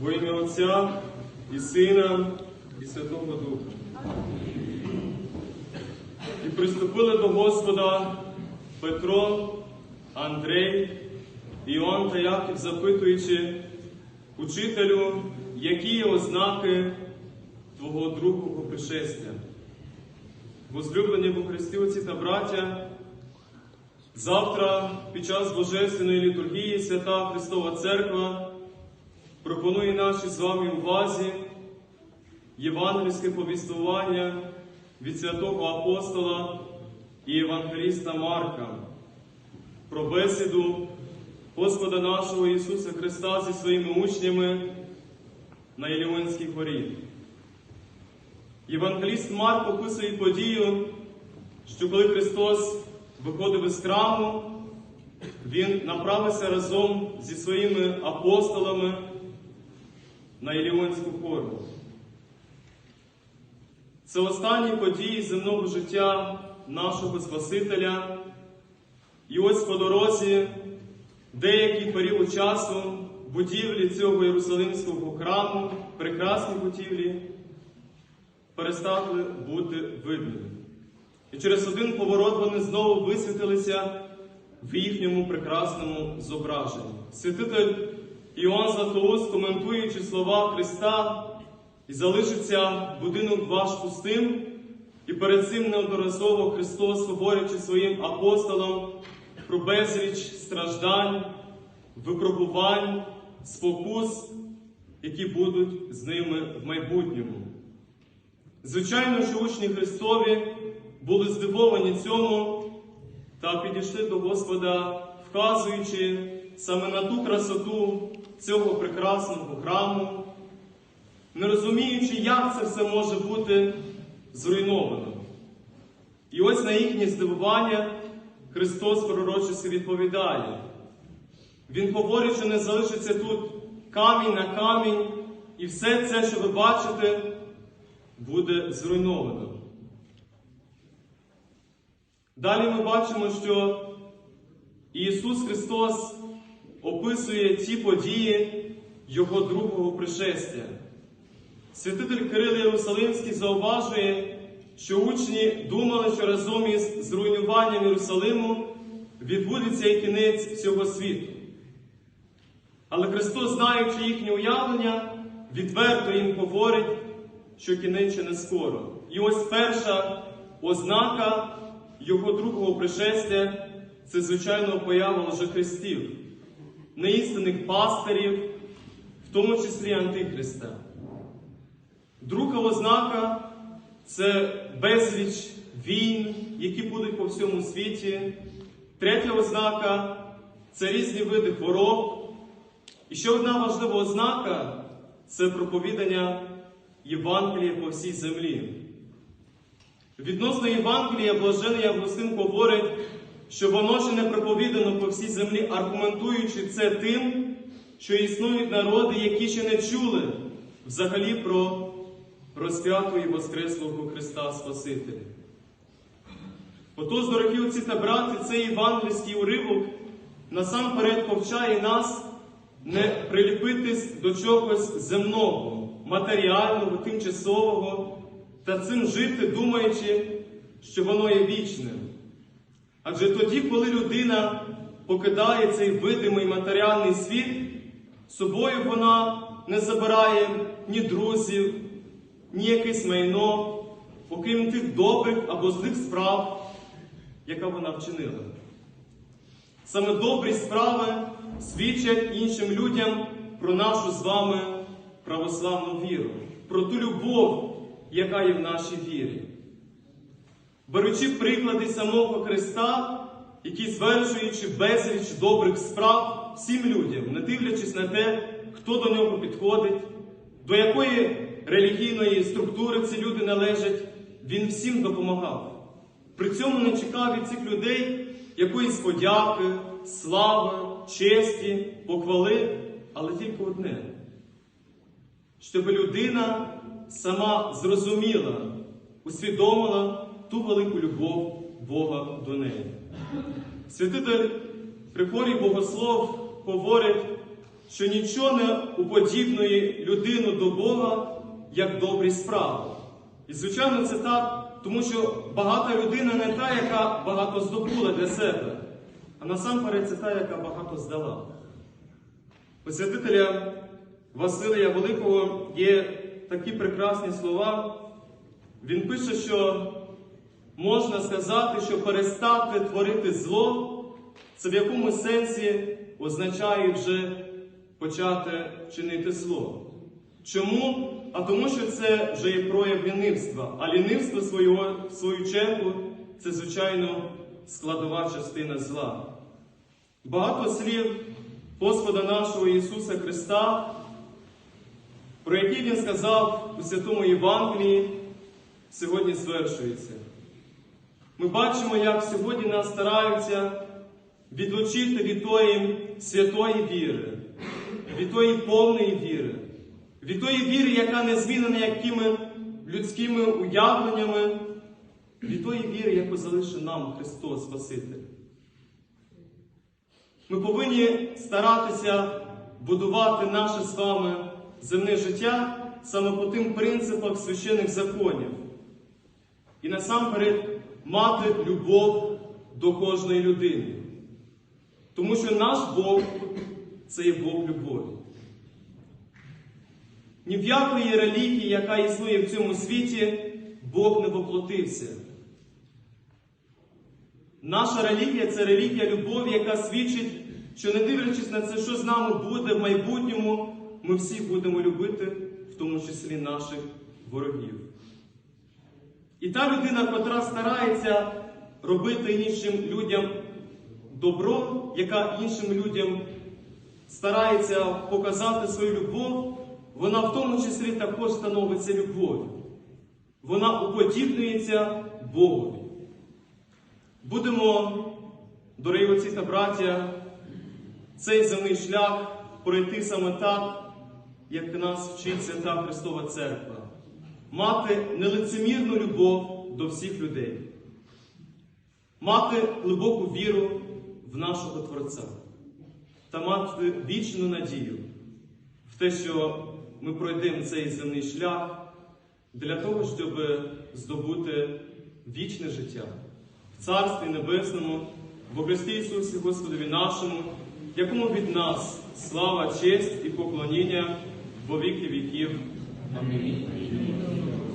Во ім'я Отця і Сина, і Святого Духа. І приступили до Господа Петро, Андрей, Іоанн та Яків, запитуючи, учителю, які є ознаки Твого другого пришестя. Возлюблені во Христі отці та браття, завтра під час Божественної літургії Свята Христова Церква пропонує нашій з вами увазі євангельське повістування від святого апостола і Євангеліста Марка про бесіду Господа нашого Ісуса Христа зі своїми учнями на Іліонській горі. Євангеліст Марк описує подію, що коли Христос виходив із храму, Він направився разом зі своїми апостолами на Іліонську гору. Це останні події земного життя нашого Спасителя. І ось по дорозі деякий період часу будівлі цього Єрусалимського храму, прекрасні будівлі, перестали бути видні. І через один поворот вони знову висвітилися в їхньому прекрасному зображенні. Святитель Іоанн Златоуст, коментуючи слова Христа, і залишиться будинок ваш пустим, і перед цим неодноразово Христос, говорячи своїм апостолам про безліч страждань, випробувань, спокус, які будуть з ними в майбутньому. Звичайно, що учні Христові були здивовані цьому та підійшли до Господа, вказуючи саме на ту красоту цього прекрасного храму, не розуміючи, як це все може бути зруйновано. І ось на їхнє здивування Христос пророчески відповідає. Він говорить, що не залишиться тут камінь на камінь, і все це, що ви бачите, буде зруйновано. Далі ми бачимо, що Ісус Христос описує ті події Його другого пришестя. Святитель Кирил Єрусалимський зауважує, що учні думали, що разом із зруйнуванням Єрусалиму відбудеться і кінець всього світу. Але Христос, знаючи їхнє уявлення, відверто їм говорить, що кінець ще не скоро. І ось перша ознака Його другого пришестя це, звичайно, поява лжехристів, неістинних пастирів, в тому числі Антихриста. Друга ознака це безліч війн, які будуть по всьому світі. Третя ознака це різні види хвороб. І ще одна важлива ознака це проповідання Євангелія по всій землі. Відносно Євангелія, блажений Августин говорить, що воно ще не проповідано по всій землі, аргументуючи це тим, що існують народи, які ще не чули взагалі про розп'ятого і Воскреслого Христа Спасителя. Отож, дорогі отці та брати, цей євангельський уривок насамперед повчає нас не приліпитись до чогось земного, матеріального, тимчасового та цим жити, думаючи, що воно є вічним. Адже тоді, коли людина покидає цей видимий матеріальний світ, собою вона не забирає ні друзів, ні якесь майно, окрім тих добрих або злих справ, яка вона вчинила. Саме добрі справи свідчать іншим людям про нашу з вами православну віру, про ту любов, яка є в нашій вірі. Беручи приклади самого Христа, який, звершуючи безліч добрих справ всім людям, не дивлячись на те, хто до нього підходить, до якої релігійної структури ці люди належать, він всім допомагав. При цьому не чекав від цих людей якоїсь подяки, слави, честі, похвали, але тільки одне, щоб людина сама зрозуміла, усвідомила ту велику любов Бога до неї. Святитель Григорій Богослов говорить, що нічого не уподібнує людину до Бога, як добрі справи. І, звичайно, це так, тому що багата людина не та, яка багато здобула для себе, а насамперед це та, яка багато здала. У святителя Василія Великого є такі прекрасні слова. Він пише, що можна сказати, що перестати творити зло, це в якому сенсі означає вже почати чинити зло. Чому? А тому, що це вже є прояв лінивства. А лінивство свого, свою чергу це, звичайно, складова частина зла. Багато слів Господа нашого Ісуса Христа, про які Він сказав у Святому Євангелії, сьогодні звершується. Ми бачимо, як сьогодні нас стараються відлучити від тої святої віри, від тої повної віри, від тої віри, яка не змінена якими людськими уявленнями, від тої віри, яку залишив нам Христос Спаситель. Ми повинні старатися будувати наше з вами земне життя саме по тим принципах священих законів. І насамперед мати любов до кожної людини. Тому що наш Бог це є Бог любові. Ні в якої релігії, яка існує в цьому світі, Бог не воплотився. Наша релігія це релігія любові, яка свідчить, що не дивлячись на це, що з нами буде в майбутньому, ми всі будемо любити, в тому числі наших ворогів. І та людина, котра старається робити іншим людям добро, яка іншим людям старається показати свою любов, вона в тому числі також становиться любов'ю. Вона уподібнюється Богові. Будемо, дорогі отці та браття, цей земний шлях пройти саме так, як нас вчить Свята Христова Церква, мати нелицемірну любов до всіх людей, мати глибоку віру в нашого Творця та мати вічну надію в те, що ми пройдемо цей земний шлях для того, щоб здобути вічне життя в Царстві Небесному, во Христі Ісусі Господові нашому, якому від нас слава, честь і поклоніння во віки віків. Amém.